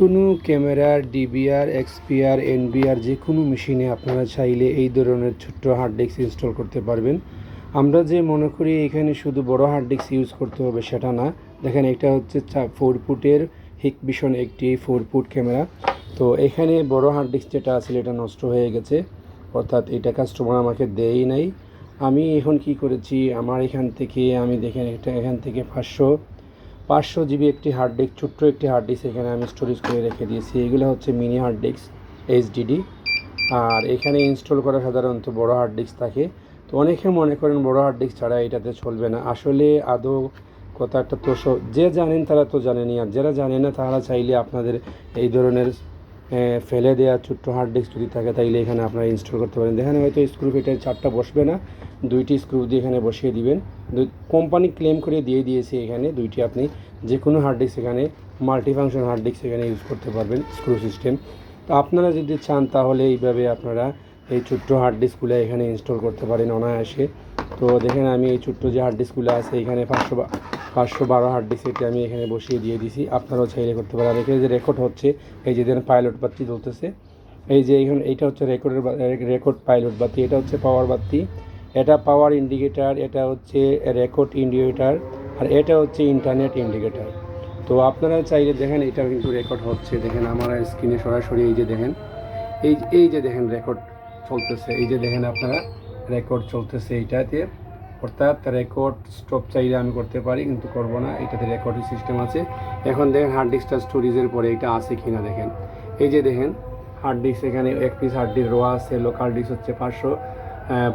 কোনো ক্যামেরার DVR এক্সপিআর, NBR যে কোনো মেশিনে আপনারা চাইলে এই ধরনের ছোট্ট হার্ড ডিস্ক ইনস্টল করতে পারবেন। আমরা যে মনে করি এখানে শুধু বড় হার্ড ডিস্ক ইউজ করতে হবে সেটা না, দেখেন এটা হচ্ছে ফোর ফুটের হিকভিশন একটি ফোর ফুট ক্যামেরা। তো এখানে বড় হার্ড ডিস্ক যেটা আছে, এটা নষ্ট হয়ে গেছে, অর্থাৎ এটা কাস্টমার আমাকে দেয়ই নাই। আমি এখন কি করেছি, আমার এখান থেকে, আমি দেখেন এটা এখান থেকে পাঁচশো পাঁচশো জিবি একটি হার্ড ডিস্ক ছোট্ট একটি হার্ড ডিস্ক এখানে আমি স্টোরেজ করে রেখে দিয়েছি। এগুলো হচ্ছে মিনি হার্ড ডিস্ক এইচডিডি আর এখানে ইনস্টল করা সাধারণত বড় হার্ড ডিস্ক থাকে। তো অনেকে মনে করেন বড় হার্ড ডিস্ক ছাড়া এটাতে চলবে না। আসলে আদৌ কথা একটা তো যে জানেন তারা তো জানেনি। আর যারা জানে না, তারা চাইলে আপনাদের এই ধরনের ফেলে দেওয়া ছোট্ট হার্ড ডিস্ক যদি থাকে, তাইলে এখানে আপনারা ইনস্টল করতে পারেন। এখানে হয়তো স্ক্রু ফিটের চারটা বসবে না। দুইটি স্ক্রু দিয়ে এখানে বসিয়ে দিবেন। কোম্পানি ক্লেম করে দিয়ে দিয়েছে এখানে দুইটি আপনি। যে কোনো হার্ড ডিস্ক এখানে মাল্টিফাংশন হার্ড ডিস্ক এখানে ইউজ করতে পারবেন স্ক্রু সিস্টেম তো আপনারা যদি চান, তাহলে এইভাবে আপনারা এই ছোট্ট হার্ড ডিস্কগুলো এখানে ইনস্টল করতে পারেন অনায়াসে। তো দেখেন আমি এই ছোট্ট যে হার্ড ডিস্কগুলো আছে, এখানে পাঁচশো পাঁচশো বারো হার্ড ডিস্ক এটা আমি এখানে বসিয়ে দিয়ে দিছি। আপনারাও চাইলে করতে পারেন। এখানে যে রেকর্ড হচ্ছে, এই যে দেখেন পাইলট বাতি চলতেছে এই যে এখানে এইটা হচ্ছে রেকর্ডের রেকর্ড পাইলট বাতি, এটা হচ্ছে পাওয়ার বাতি। এটা পাওয়ার ইন্ডিকেটার এটা হচ্ছে রেকর্ড ইন্ডিকেটার আর এটা হচ্ছে ইন্টারনেট ইন্ডিকেটার তো আপনারা চাইলে দেখেন এটা কিন্তু রেকর্ড হচ্ছে। দেখেন আমার স্ক্রিনে সরাসরি এই যে দেখেন, এই এই যে দেখেন রেকর্ড চলতেছে। এই যে দেখেন আপনারা রেকর্ড চলতেছে এইটাতে। অর্থাৎ রেকর্ড স্টপ চাইলে আমি করতে পারি, কিন্তু করব না। এটাতে রেকর্ডিং সিস্টেম আছে। এখন দেখেন হার্ড ডিস্কটা স্টোরেজের পরে এটা আছে কি না দেখেন। এই যে দেখেন হার্ড ডিস্ক এখানে এক পিস হার্ড ডিস্ক রোয়া আছে লোকাল ডিস্ক হচ্ছে পাঁচশো।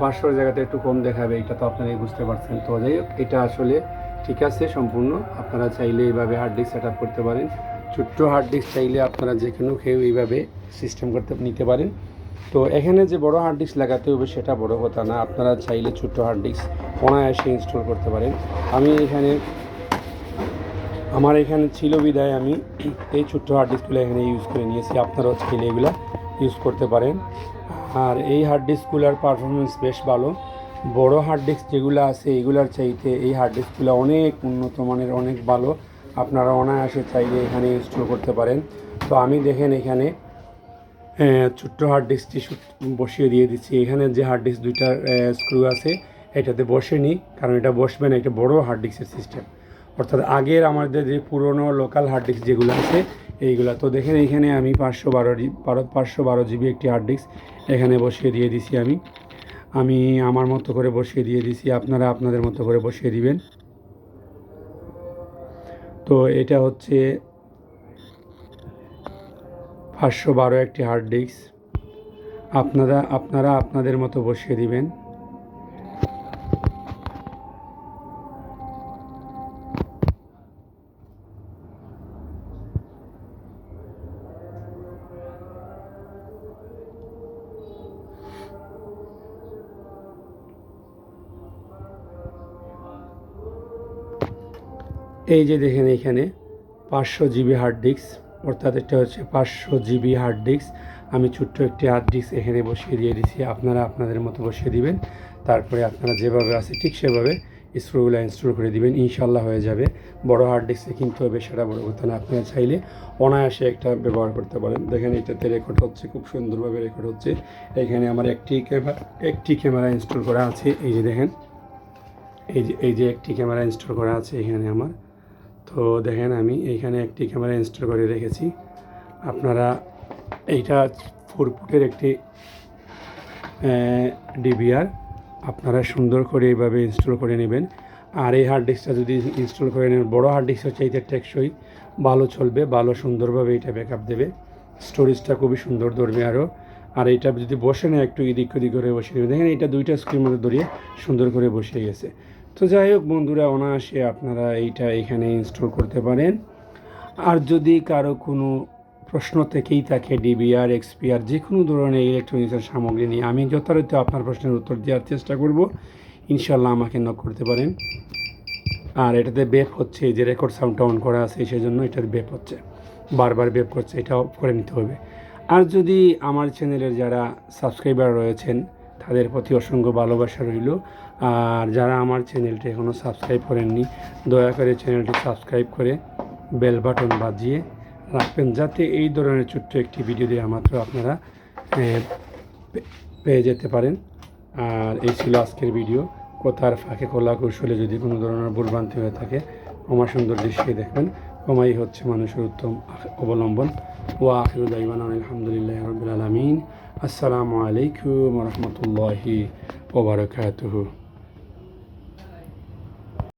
পাঁচশোর জায়গাতে একটু কম দেখাবে, এটা তো আপনারাই বুঝতে পারছেন। তো যাই হোক, এটা আসলে ঠিক আছে, সম্পূর্ণ। আপনারা চাইলে এইভাবে হার্ড ডিস্ক সেট করতে পারেন। ছোট্ট হার্ড ডিস্ক চাইলে আপনারা যে কোনো কেউ এইভাবে সিস্টেম করতে নিতে পারেন। তো এখানে যে বড় হার্ড ডিস্ক লাগাতে হবে সেটা বড় কথা না। আপনারা চাইলে ছোট্ট হার্ড ডিস্ক অনায়াসে ইনস্টল করতে পারেন। আমি এখানে, আমার এখানে ছিল বিদায় আমি এই ছোট্ট হার্ড ডিস্কগুলো এখানে ইউজ করে নিয়েছি। আপনারাও চাইলে এগুলো ইউজ করতে পারেন। আর এই হার্ড ডিস্কগুলোর পারফরমেন্স বেশ ভালো। বড় হার্ড ডিস্ক যেগুলো আছে, এগুলার চাইতে এই হার্ড ডিস্কগুলো অনেক উন্নত মানের, অনেক ভালো। আপনারা অনায়াসে চাইলে এখানে ইনস্টল করতে পারেন। তো আমি দেখেন এখানে ছোট্ট হার্ড ডিস্কটি বসিয়ে দিয়ে দিচ্ছি। এখানে যে হার্ড ডিস্ক দুইটার স্ক্রু আছে, এটাতে বসেনি, কারণ এটা বসবে না, এটা বড় হার্ড ডিস্কের সিস্টেম অর্থাৎ আগের আমাদের যে পুরনো লোকাল হার্ড ডিস্ক যেগুলো আছে, এইগুলা। তো দেখেন এখানে আমি পাঁচশো বারো বারো পাঁচশো বারো জিবি একটি হার্ড ডিস্ক এখানে বসিয়ে দিয়ে দিছি আমি। আমি আমার মতো করে বসিয়ে দিয়ে দিছি, আপনারা আপনাদের মতো করে বসিয়ে দিবেন। তো এটা হচ্ছে পাঁচশো বারো একটি হার্ড ডিস্ক আপনারা আপনারা আপনাদের মতো বসিয়ে দিবেন। এই যে দেখেন এখানে পাঁচশো জিবি হার্ড ডিস্ক অর্থাৎ এটা হচ্ছে পাঁচশো জিবি হার্ড ডিস্ক আমি ছোট্ট একটি হার্ড ডিস্ক এখানে বসিয়ে দিয়ে দিছি, আপনারা আপনাদের মতো বসিয়ে দিবেন। তারপরে আপনারা যেভাবে আছে ঠিক সেভাবে স্ক্রুগুলো ইনস্টল করে দিবেন ইনশাল্লাহ হয়ে যাবে। বড় হার্ড ডিস্কে কিনতে হবে সেটা বড় কথা না, আপনারা চাইলে অনায়াসে একটা ব্যবহার করতে পারেন। দেখেন এটাতে রেকর্ড হচ্ছে, খুব সুন্দরভাবে রেকর্ড হচ্ছে। এখানে আমার একটি ক্যামেরা একটি ক্যামেরা ইনস্টল করা আছে, এই যে দেখেন। এই যে এই যে একটি ক্যামেরা ইনস্টল করা আছে এখানে আমার। তো দেখেন আমি এইখানে একটি ক্যামেরা ইনস্টল করে রেখেছি। আপনারা এইটা ফোর ফুটের একটি ডিবিআর আপনারা সুন্দর করে এইভাবে ইনস্টল করে নেবেন। আর এই হার্ড ডিস্কটা যদি ইনস্টল করে নেন, বড়ো হার্ড ডিস্কের চাইতে টেকসই, ভালো চলবে, ভালো সুন্দরভাবে এটা ব্যাকআপ দেবে। স্টোরেজটা খুবই সুন্দর ধরবে আরও। আর এটা যদি বসে না একটু এদিক ওদিক করে বসে নেবে দেখেন এটা দুইটা স্ক্রিনের মধ্যে ধরিয়ে সুন্দর করে বসে গেছে। তো যাই হোক বন্ধুরা, অনায়াসে আপনারা এইটা এখানে ইনস্টল করতে পারেন। আর যদি কারও কোনো প্রশ্ন থেকেই থাকে ডিবিআর এক্সপিআর যে কোনো ধরনের ইলেকট্রনিক্সের সামগ্রী নিয়ে, আমি যথারীতি আপনার প্রশ্নের উত্তর দেওয়ার চেষ্টা করব। ইনশাল্লাহ আমাকে নক করতে পারেন। আর এটাতে বেপ হচ্ছে যে রেকর্ড সাউন্ডটা অন করা আছে, সেজন্য এটার বেপ হচ্ছে। বারবার বেপ করছে, এটা অফ করে নিতে হবে। আর যদি আমার চ্যানেলের যারা সাবস্ক্রাইবার রয়েছেন, তাদের প্রতি অসংখ্য ভালোবাসা রইল। আর যারা আমার চ্যানেলটি এখনও সাবস্ক্রাইব করেননি, দয়া করে চ্যানেলটি সাবস্ক্রাইব করে বেল বাটন বাজিয়ে রাখবেন, যাতে এই ধরনের ছোট্ট একটি ভিডিও দেওয়া মাত্র আপনারা পেয়ে যেতে পারেন। আর এই ছিল আজকের ভিডিও। কথার ফাঁকে কলা কৌশলে যদি কোনো ধরনের ভুলভ্রান্তি হয়ে থাকে, ক্ষমা সুন্দর দৃশ্যে দেখবেন। ক্ষমাই হচ্ছে মানুষের উত্তম অবলম্বন। ও আখির দাইবান আলহামদুলিল্লাহ রবিল আলমিন। আসসালামু আলাইকুম রহমতুল্লাহি ওবরাকাতুহু